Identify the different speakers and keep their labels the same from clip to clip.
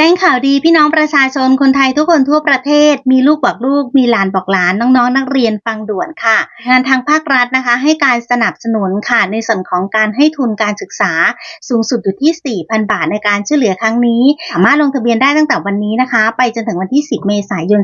Speaker 1: แจ้งข่าวดีพี่น้องประชาชนคนไทยทุกคนทั่วประเทศ มีลูกบอกลูก มีหลานบอกหลานน้องๆ นักเรียนฟังด่วนค่ะ งานทางภาครัฐนะคะ ให้การสนับสนุนค่ะในส่วนของการให้ทุนการศึกษาสูงสุดอยู่ที่ 4,000 บาทในการช่วยเหลือครั้งนี้ สามารถลงทะเบียนได้ตั้งแต่วันนี้นะคะ ไปจนถึงวันที่ 10 เมษายน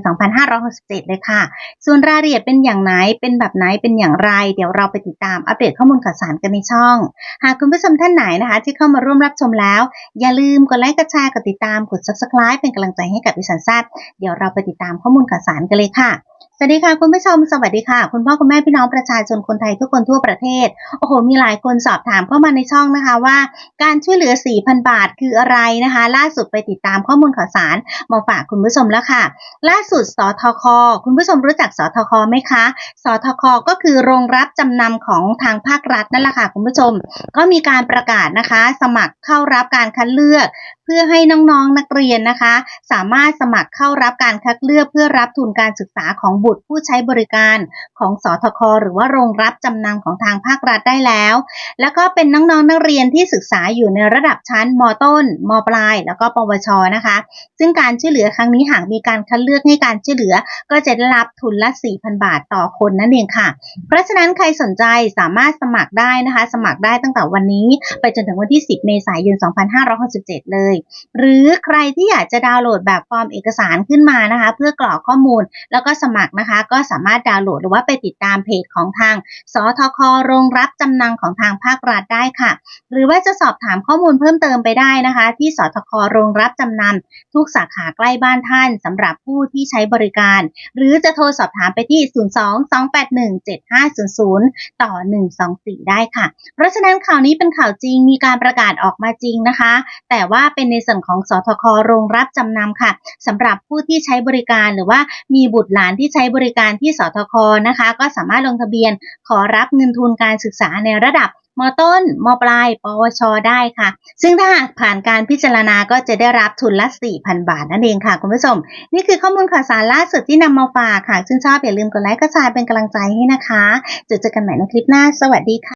Speaker 1: 2567 เลยค่ะ ส่วนรายละเอียดเป็นอย่างไรเป็นแบบไหนเป็นอย่างไร เดี๋ยวเราไปติดตามอัปเดตข้อมูลข่าวสารกันในช่อง หากคุณผู้ชมท่านไหนนะคะ ที่เข้ามาร่วมรับชมแล้ว อย่าลืมกดไลค์กดแชร์กดติดตามกด subscribe เป็นกำลังใจให้กับดิฉันแซดเดี๋ยวเราไปติดตามข้อมูลข่าวสารกันเลยค่ะสวัสดีค่ะคุณผู้ชมสวัสดีค่ะ คุณพ่อคุณแม่พี่น้องประชาชนคนไทยทุกคนทั่วประเทศโอ้โหมีหลายคนสอบถามเข้ามาในช่องนะคะว่า การช่วยเหลือ 4,000 บาทคืออะไรนะคะ ล่าสุดไปติดตามข้อมูลข่าวสารมาฝากคุณผู้ชมแล้วค่ะ ล่าสุดสทค คุณผู้ชมรู้จักสทคไหมคะสทค ก็คือโรงรับจำนำของทางภาครัฐนั่นแหละค่ะคุณผู้ชม ก็มีการประกาศนะคะ สมัครเข้ารับการคัดเลือกเพื่อให้น้องๆนักเรียนนะคะ สามารถสมัครเข้ารับการคัดเลือกเพื่อรับทุนการศึกษาของบุตรผู้ใช้บริการของสทคหรือว่าโรงรับจำนำของทางภาครัฐได้แล้ว แล้วก็เป็นน้องๆนักเรียนที่ศึกษาอยู่ในระดับชั้นมต้นมปลาย แล้วก็ปวชนะคะ ซึ่งการช่วยเหลือครั้งนี้หากมีการคัดเลือกให้การช่วยเหลือ ก็จะได้รับทุนละ 4,000 บาทต่อคนนั่นเองค่ะ เพราะฉะนั้นใครสนใจสามารถสมัครได้นะคะ สมัครได้ตั้งแต่วันนี้ ไปจนถึงวันที่ 10 เมษายน 2567 เลยหรือใครที่อยากจะดาวน์โหลดแบบฟอร์มเอกสารขึ้นมานะคะ เพื่อกรอกข้อมูลแล้วก็สมัครนะคะ ก็สามารถดาวน์โหลดหรือว่าไปติดตามเพจของทาง สทค โรงรับจำนำของทางภาครัฐได้ค่ะ หรือว่าจะสอบถามข้อมูลเพิ่มเติมไปได้นะคะ ที่สทค โรงรับจำนำทุกสาขาใกล้บ้านท่านสำหรับผู้ที่ใช้บริการ หรือจะโทรสอบถามไปที่ 02-281-7500 ต่อ 124 ได้ค่ะ เพราะฉะนั้นข่าวนี้เป็นข่าวจริงมีการประกาศออกมาจริงนะคะ แต่ว่าเป็นในส่วนของสทคโรงรับจำนำค่ะสำหรับผู้ที่ใช้บริการหรือว่ามีบุตรหลานที่ใช้บริการที่สทคนะคะ ก็สามารถลงทะเบียนขอรับเงินทุนการศึกษาในระดับมต้น มปลาย ปวช ได้ค่ะ ซึ่งถ้าหากผ่านการพิจารณาก็จะได้รับทุนละ 4,000 บาทนั่นเองค่ะ คุณผู้ชม นี่คือข้อมูลข่าวสารล่าสุดที่นำมาฝากค่ะ ซึ่งชอบอย่าลืมกดไลค์กดแชร์เป็นกำลังใจให้นะคะจอเจอกันใหม่ในคลิปหน้า สวัสดีค่ะ